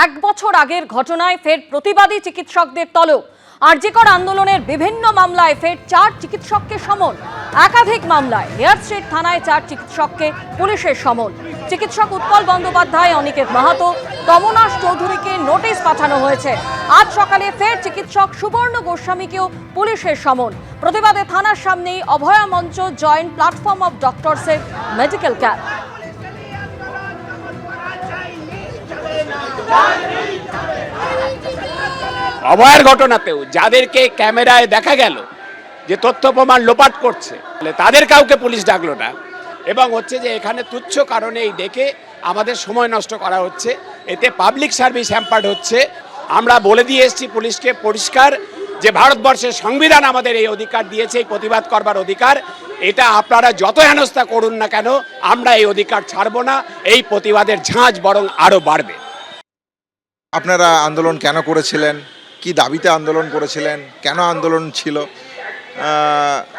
এক বছর আগের ঘটনায় ফের প্রতিবাদী চিকিৎসকদের তলব। আরজিকর আন্দোলনের বিভিন্ন মামলায় ফের চার চিকিৎসককে সমন। একাধিক মামলায় হেয়ার স্ট্রিট থানায় চার চিকিৎসককে পুলিশের সমন। চিকিৎসক উৎপল বন্দ্যোপাধ্যায়, অনিকেত মাহাতো, তমনাশ চৌধুরীকে নোটিশ পাঠানো হয়েছে। আজ সকালে ফের চিকিৎসক সুবর্ণ গোস্বামীকেও পুলিশের সমন। প্রতিবাদে থানার সামনেই Abhaya Mancha joint platform of ডক্টরসের medical camp. অভয়ের ঘটনাতেও যাদেরকে ক্যামেরায় দেখা গেল যে তথ্য প্রমাণ লোপাট করছে তাদের কাউকে পুলিশ ডাকলো না। এবং হচ্ছে যে এখানে তুচ্ছ কারণে এই ডেকে আমাদের সময় নষ্ট করা হচ্ছে। এতে পাবলিক সার্ভিস হ্যাম্পার্ড হচ্ছে। আমরা বলে দিয়ে এসেছি পুলিশকে পরিষ্কার যে ভারতবর্ষের সংবিধান আমাদের এই অধিকার দিয়েছে, এই প্রতিবাদ করবার অধিকার। এটা আপনারা যত হেনস্থা করুন না কেন, আমরা এই অধিকার ছাড়বো না, এই প্রতিবাদের ঝাঁঝ বরং আরও বাড়বে। আপনারা আন্দোলন কেন করেছিলেন? কি দাবিতে আন্দোলন করেছিলেন? কেন আন্দোলন ছিল?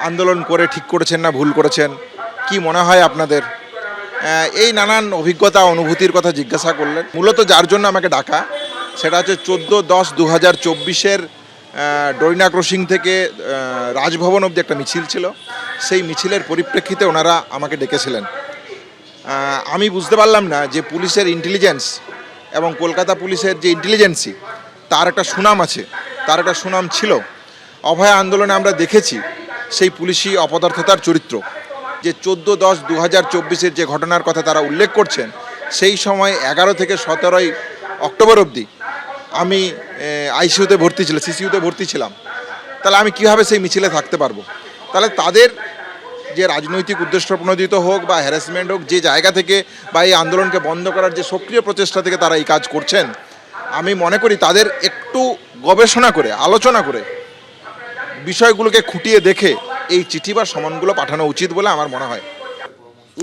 আন্দোলন করে ঠিক করেছেন না ভুল করেছেন? কি মনে হয় আপনাদের? এই নানান অভিজ্ঞতা, অনুভূতির কথা জিজ্ঞাসা করলেন। মূলত যার জন্য আমাকে ডাকা, সেটা হচ্ছে চোদ্দ দশ দু হাজার চব্বিশের ডরিনা ক্রসিং থেকে রাজভবন অবধি একটা মিছিল ছিল। সেই মিছিলের পরিপ্রেক্ষিতে ওনারা আমাকে ডেকেছিলেন। আমি বুঝতে পারলাম না যে পুলিশের ইন্টেলিজেন্স এবং কলকাতা পুলিশের যে ইন্টেলিজেন্সি তার একটা সুনাম আছে, তার একটা সুনাম ছিল। অভয় আন্দোলনে আমরা দেখেছি সেই পুলিশি অপদার্থতার চরিত্র। যে চোদ্দ দশ দু হাজার চব্বিশের যে ঘটনার কথা তারা উল্লেখ করছেন, সেই সময় এগারো থেকে সতেরোই অক্টোবর অবধি আমি আইসিইউতে ভর্তি ছিলাম সিসিউতে ভর্তি ছিলাম। তাহলে আমি কীভাবে সেই মিছিলে থাকতে পারব? তাহলে তাদের যে রাজনৈতিক উদ্দেশ্য প্রণোদিত হোক বা হ্যারাসমেন্ট হোক, যে জায়গা থেকে বা এই আন্দোলনকে বন্ধ করার যে সক্রিয় প্রচেষ্টা থেকে তারা এই কাজ করছেন, আমি মনে করি তাদের একটু গবেষণা করে, আলোচনা করে বিষয়গুলোকে খুঁটিয়ে দেখে এই চিঠি বা সমানগুলো পাঠানো উচিত বলে আমার মনে হয়।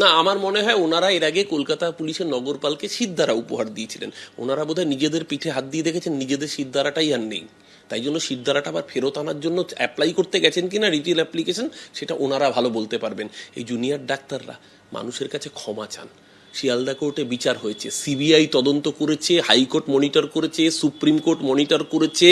না, আমার মনে হয় ওনারা এর আগে কলকাতা পুলিশের নগরপালকে সিদ্ধারা উপহার দিয়েছিলেন। ওনারা বোধহয় নিজেদের পিঠে হাত দিয়ে দেখেছেন, নিজেদের সিদ্ধারাটাই আর নেই। তাই জন্য সিদ্ধারাটা আবার ফেরত আনার জন্য অ্যাপ্লাই করতে গেছেন কিনা রিটেল অ্যাপ্লিকেশন সেটা ওনারা ভালো বলতে পারবেন। এই জুনিয়র ডাক্তাররা মানুষের কাছে ক্ষমা চান। শিয়ালদা কোর্টে বিচার হয়েছে সিবিআই তদন্ত করেছে, হাইকোর্ট মনিটর করেছে, সুপ্রিম কোর্ট মনিটর করেছে,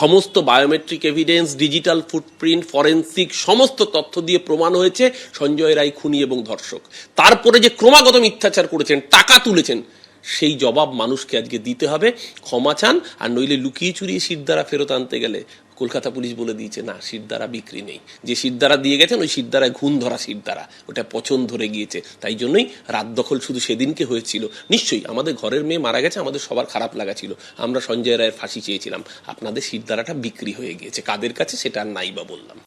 সমস্ত biometric evidence digital footprint forensic সমস্ত তথ্য দিয়ে প্রমাণ হয়েছে সঞ্জয় রায় খুনি এবং ধর্ষক। তারপরে যে ক্রমাগত মিথ্যাচার করেছেন, টাকা তুলেছেন সেই জবাব মানুষকে আজকে দিতে হবে। ক্ষমা চান, আর নইলে লুকিয়ে চুরিয়ে সিদ্ধারা ফেরত আনতে গেলে কলকাতা পুলিশ বলে দিয়েছে, না সিদ্ধারা বিক্রি নেই। যে সিদ্ধারা দিয়ে গেছেন, ওই সিদ্ধারায় ঘুণ ধরা সিদ্ধারা ওটা পচন ধরে গিয়েছে। তাই জন্যই রাত দখল শুধু সেদিনকে হয়েছিল। নিশ্চয়ই আমাদের ঘরের মেয়ে মারা গেছে, আমাদের সবার খারাপ লাগা ছিল। আমরা সঞ্জয় রায়ের ফাঁসি চেয়েছিলাম। আপনাদের সিদ্ধারাটা বিক্রি হয়ে গিয়েছে। কাদের কাছে সেটা আর নাই বা বললাম।